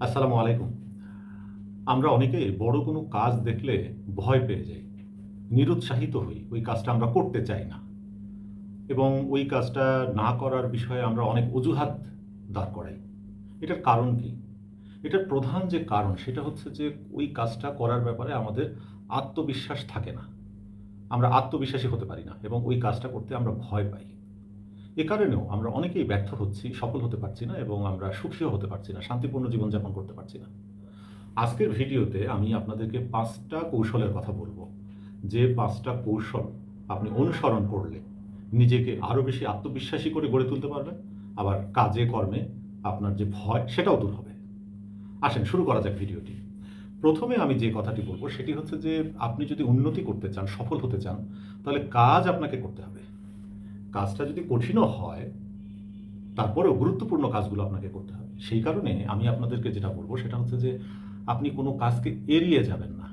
আসসালামু আলাইকুম। আমরা অনেকে বড় কোনো কাজ দেখলে ভয় পেয়ে যাই, নিরুৎসাহিত হই, ওই কাজটা আমরা করতে চাই না। এবং ওই কাজটা না করার বিষয়ে আমরা অনেক অজুহাত দাঁড় করাই। এটার কারণ কি? এটার প্রধান যে কারণ, সেটা হচ্ছে যে ওই কাজটা করার ব্যাপারে আমাদের আত্মবিশ্বাস থাকে না। আমরা আত্মবিশ্বাসী হতে পারি না এবং ওই কাজটা করতে আমরা ভয় পাই। এ কারণেও আমরা অনেকেই ব্যর্থ হচ্ছি, সফল হতে পারছি না এবং আমরা সুখীও হতে পারছি না, শান্তিপূর্ণ জীবনযাপন করতে পারছি না। আজকের ভিডিওতে আমি আপনাদেরকে পাঁচটা কৌশলের কথা বলব। যে পাঁচটা কৌশল আপনি অনুসরণ করলে নিজেকে আরও বেশি আত্মবিশ্বাসী করে গড়ে তুলতে পারবেন, আবার কাজে, কর্মে আপনার যে ভয়, সেটাও দূর হবে। আসেন, শুরু করা যাক ভিডিওটি। প্রথমে আমি যে কথাটি বলব, সেটি হচ্ছে যে আপনি যদি উন্নতি করতে চান, সফল হতে চান, তাহলে কাজ আপনাকে করতে হবে। কাজটা যদি কঠিনও হয়, তারপরেও গুরুত্বপূর্ণ কাজগুলো আপনাকে করতে হবে। সেই কারণে আমি আপনাদেরকে যেটা বলব সেটা হচ্ছে যে, আপনি কোনো কাজকে এড়িয়ে যাবেন না।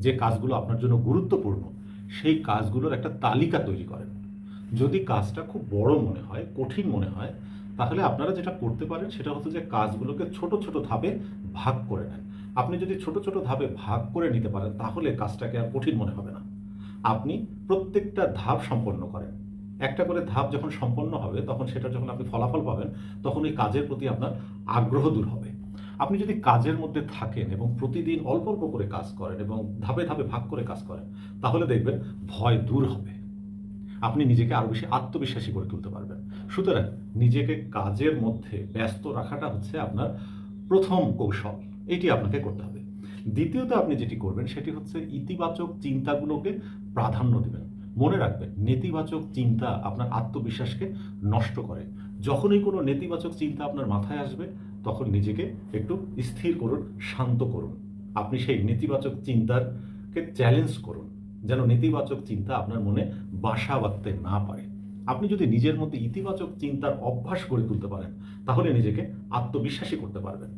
যে কাজগুলো আপনার জন্য গুরুত্বপূর্ণ, সেই কাজগুলোর একটা তালিকা তৈরি করেন। যদি কাজটা খুব বড় মনে হয়, কঠিন মনে হয়, তাহলে আপনারা যেটা করতে পারেন সেটা হচ্ছে যে কাজগুলোকে ছোট ছোট ধাপে ভাগ করে নেন। আপনি যদি ছোট ছোট ধাপে ভাগ করে নিতে পারেন, তাহলে কাজটাকে আর কঠিন মনে হবে না। আপনি প্রত্যেকটা ধাপ সম্পন্ন করেন। একটা করে ধাপ যখন সম্পন্ন হবে, তখন সেটা যখন আপনি ফলাফল পাবেন, তখন ওই কাজের প্রতি আপনার আগ্রহ দূর হবে। আপনি যদি কাজের মধ্যে থাকেন এবং প্রতিদিন অল্প অল্প করে কাজ করেন এবং ধাপে ধাপে ভাগ করে কাজ করেন, তাহলে দেখবেন ভয় দূর হবে। আপনি নিজেকে আরও বেশি আত্মবিশ্বাসী করে তুলতে পারবেন। সুতরাং নিজেকে কাজের মধ্যে ব্যস্ত রাখাটা হচ্ছে আপনার প্রথম কৌশল। এটি আপনাকে করতে হবে। দ্বিতীয়ত আপনি যেটি করবেন, সেটি হচ্ছে ইতিবাচক চিন্তাগুলোকে প্রাধান্য দেবেন। মনে রাখবেন, নেতিবাচক চিন্তা আপনার আত্মবিশ্বাসকে নষ্ট করে। যখনই কোনো নেতিবাচক চিন্তা আপনার মাথায় আসবে, তখন নিজেকে একটু স্থির করুন, শান্ত করুন। আপনি সেই নেতিবাচক চিন্তারকে চ্যালেঞ্জ করুন, যেন নেতিবাচক চিন্তা আপনার মনে বাসা বাঁধতে না পারে। আপনি যদি নিজের মধ্যে ইতিবাচক চিন্তার অভ্যাস গড়ে তুলতে পারেন, তাহলে নিজেকে আত্মবিশ্বাসী করতে পারবেন।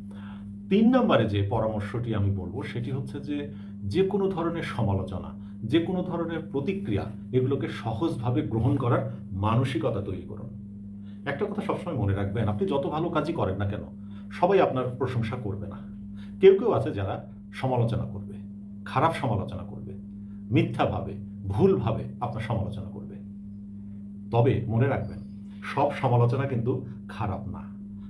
তিন নম্বরে যে পরামর্শটি আমি বলব, সেটি হচ্ছে যে যে কোনো ধরনের সমালোচনা যে কোনো ধরনের প্রতিক্রিয়া এগুলোকে সহজভাবে গ্রহণ করার মানসিকতা তৈরি করুন। একটা কথা সবসময় মনে রাখবেন, আপনি যত ভালো কাজই করেন না কেন, সবাই আপনার প্রশংসা করবে না। কেউ কেউ আছে যারা সমালোচনা করবে, খারাপ সমালোচনা করবে মিথ্যাভাবে ভুলভাবে আপনার সমালোচনা করবে। তবে মনে রাখবেন, সব সমালোচনা কিন্তু খারাপ না।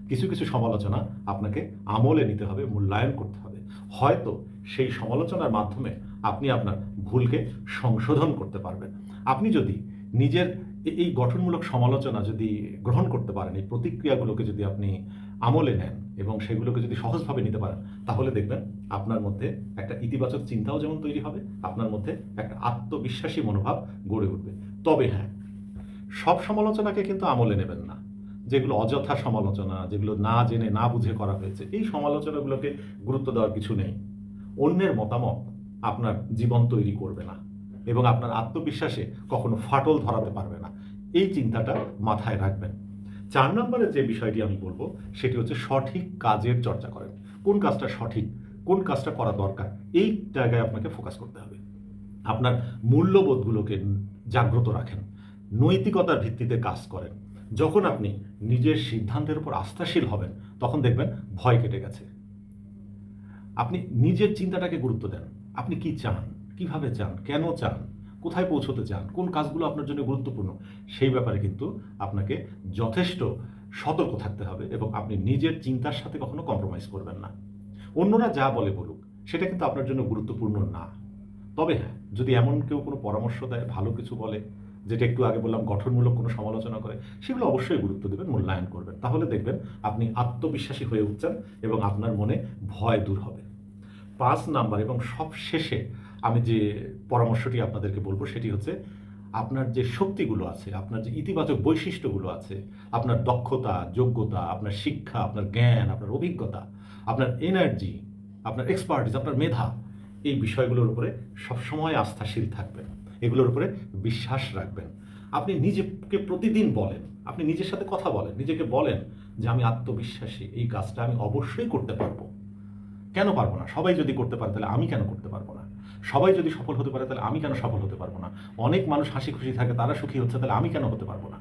কিছু কিছু সমালোচনা আপনাকে আমলে নিতে হবে, মূল্যায়ন করতে হবে। হয়তো সেই সমালোচনার মাধ্যমে আপনি আপনার ভুলকে সংশোধন করতে পারবেন। আপনি যদি নিজের এই গঠনমূলক সমালোচনা যদি গ্রহণ করতে পারেন, এই প্রতিক্রিয়াগুলোকে যদি আপনি আমলে নেন এবং সেগুলোকে যদি সহজভাবে নিতে পারেন, তাহলে দেখবেন আপনার মধ্যে একটা ইতিবাচক চিন্তাও যেমন তৈরি হবে, আপনার মধ্যে একটা আত্মবিশ্বাসী মনোভাব গড়ে উঠবে। তবে হ্যাঁ সব সমালোচনাকে কিন্তু আমলে নেবেন না। যেগুলো অযথা সমালোচনা, যেগুলো না জেনে, না বুঝে করা হয়েছে, এই সমালোচনাগুলোকে গুরুত্ব দেওয়ার কিছু নেই। অন্যের মতামত আপনার জীবন তৈরি করবে না এবং আপনার আত্মবিশ্বাসে কখনো ফাটল ধরাতে পারবে না। এই চিন্তাটা মাথায় রাখবেন। চার নম্বরে যে বিষয়টি আমি বলব, সেটি হচ্ছে সঠিক কাজের চর্চা করেন। কোন কাজটা সঠিক, কোন কাজটা করা দরকার, এই জায়গায় আপনাকে ফোকাস করতে হবে। আপনার মূল্যবোধগুলোকে জাগ্রত রাখেন। নৈতিকতার ভিত্তিতে কাজ করেন। যখন আপনি নিজের সিদ্ধান্তের উপর আস্থাশীল হবেন, তখন দেখবেন ভয় কেটে গেছে। আপনি নিজের চিন্তাটাকে গুরুত্ব দেন। আপনি কি চান? কীভাবে চান? কেন চান? কোথায় পৌঁছতে চান? কোন কাজগুলো আপনার জন্য গুরুত্বপূর্ণ? সেই ব্যাপারে কিন্তু আপনাকে যথেষ্ট সতর্ক থাকতে হবে এবং আপনি নিজের চিন্তার সাথে কখনো কম্প্রোমাইজ করবেন না। অন্যরা যা বলে বলুক, সেটা কিন্তু আপনার জন্য গুরুত্বপূর্ণ না। তবে হ্যাঁ যদি এমন কেউ কোনো পরামর্শ দেয়, ভালো কিছু বলে, যেটা একটু আগে বললাম, গঠনমূলক কোনো সমালোচনা করে, সেগুলো অবশ্যই গুরুত্ব দেবেন, মূল্যায়ন করবেন। তাহলে দেখবেন আপনি আত্মবিশ্বাসী হয়ে উঠছেন এবং আপনার মনে ভয় দূর হবে। পাঁচ নাম্বার এবং সব শেষে আমি যে পরামর্শটি আপনাদেরকে বলব সেটি হচ্ছে আপনার যে শক্তিগুলো আছে, আপনার যে ইতিবাচক বৈশিষ্ট্যগুলো আছে, আপনার দক্ষতা, যোগ্যতা, আপনার শিক্ষা, আপনার জ্ঞান, আপনার অভিজ্ঞতা, আপনার এনার্জি আপনার এক্সপার্টিস আপনার মেধা, এই বিষয়গুলোর উপরে সবসময় আস্থাশীল থাকবেন। এগুলোর উপরে বিশ্বাস রাখবেন। আপনি নিজেকে প্রতিদিন বলেন, আপনি নিজের সাথে কথা বলেন, নিজেকে বলেন যে আমি আত্মবিশ্বাসী, এই কাজটা আমি অবশ্যই করতে পারব। কেন পারব না? সবাই যদি করতে পারে, তাহলে আমি কেন করতে পারব না? সবাই যদি সফল হতে পারে, তাহলে আমি কেন সফল হতে পারব না? অনেক মানুষ হাসি খুশি থাকে, তারা সুখী হচ্ছে, তাহলে আমি কেন হতে পারব না?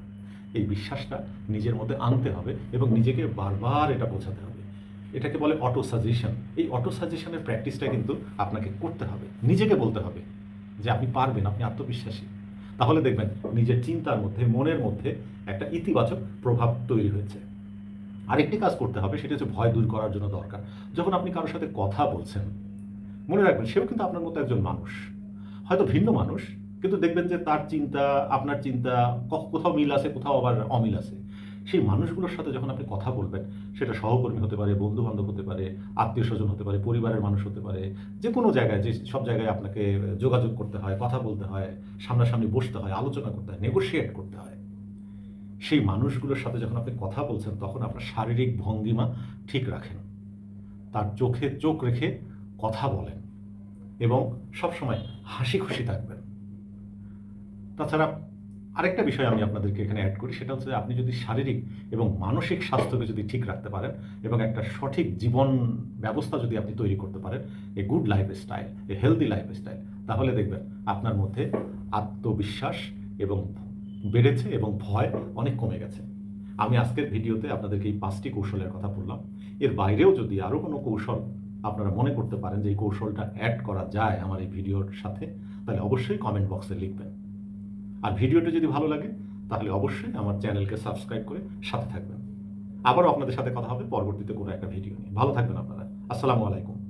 এই বিশ্বাসটা নিজের মধ্যে আনতে হবে এবং নিজেকে বারবার এটা বোঝাতে হবে। এটাকে বলে অটো সাজেশন এই অটো সাজেশনের প্র্যাকটিসটা কিন্তু আপনাকে করতে হবে, নিজেকে বলতে হবে যে আপনি পারবেন, আপনি আত্মবিশ্বাসী। তাহলে দেখবেন, নিজের চিন্তার মধ্যে, মনের মধ্যে একটা ইতিবাচক প্রভাব তৈরি হয়েছে। আরেকটি কাজ করতে হবে, সেটা হচ্ছে ভয় দূর করার জন্য দরকার। যখন আপনি কারোর সাথে কথা বলছেন, মনে রাখবেন সেও কিন্তু আপনার মতো একজন মানুষ। হয়তো ভিন্ন মানুষ, কিন্তু দেখবেন যে তার চিন্তা, আপনার চিন্তা কোথাও মিল আছে, কোথাও আবার অমিল আছে। সেই মানুষগুলোর সাথে যখন আপনি কথা বলবেন, সেটা সহকর্মী হতে পারে বন্ধু বান্ধব হতে পারে আত্মীয় স্বজন হতে পারে, পরিবারের মানুষ হতে পারে, যে কোনো জায়গায়, যে সব জায়গায় আপনাকে যোগাযোগ করতে হয়, কথা বলতে হয়, সামনাসামনি বসতে হয়, আলোচনা করতে হয় নেগোশিয়েট করতে হয়। সেই মানুষগুলোর সাথে যখন আপনি কথা বলছেন, তখন আপনার শারীরিক ভঙ্গিমা ঠিক রাখেন। তার চোখে চোখ রেখে কথা বলেন এবং সবসময় হাসি খুশি থাকবেন। তাছাড়া আরেকটা বিষয় আমি আপনাদেরকে এখানে অ্যাড করি, সেটা হচ্ছে আপনি যদি শারীরিক এবং মানসিক স্বাস্থ্যকে যদি ঠিক রাখতে পারেন এবং একটা সঠিক জীবন ব্যবস্থা যদি আপনি তৈরি করতে পারেন, a good life style a healthy life style তাহলে দেখবেন আপনার মধ্যে আত্মবিশ্বাস এবং বেড়েছে এবং ভয় অনেক কমে গেছে। আমি আজকের ভিডিওতে আপনাদেরকে এই পাঁচটি কৌশলের কথা বললাম। এর বাইরেও যদি আরও কোনো কৌশল আপনারা মনে করতে পারেন যে এই কৌশলটা অ্যাড করা যায় আমার এই ভিডিওর সাথে, তাহলে অবশ্যই কমেন্ট বক্সে লিখবেন। আর ভিডিওটি যদি ভালো লাগে, তাহলে অবশ্যই আমার চ্যানেলকে সাবস্ক্রাইব করে সাথে থাকবেন। আবারও আপনাদের সাথে কথা হবে পরবর্তীতে কোনো একটা ভিডিও নিয়ে। ভালো থাকবেন আপনারা। আসসালামু আলাইকুম।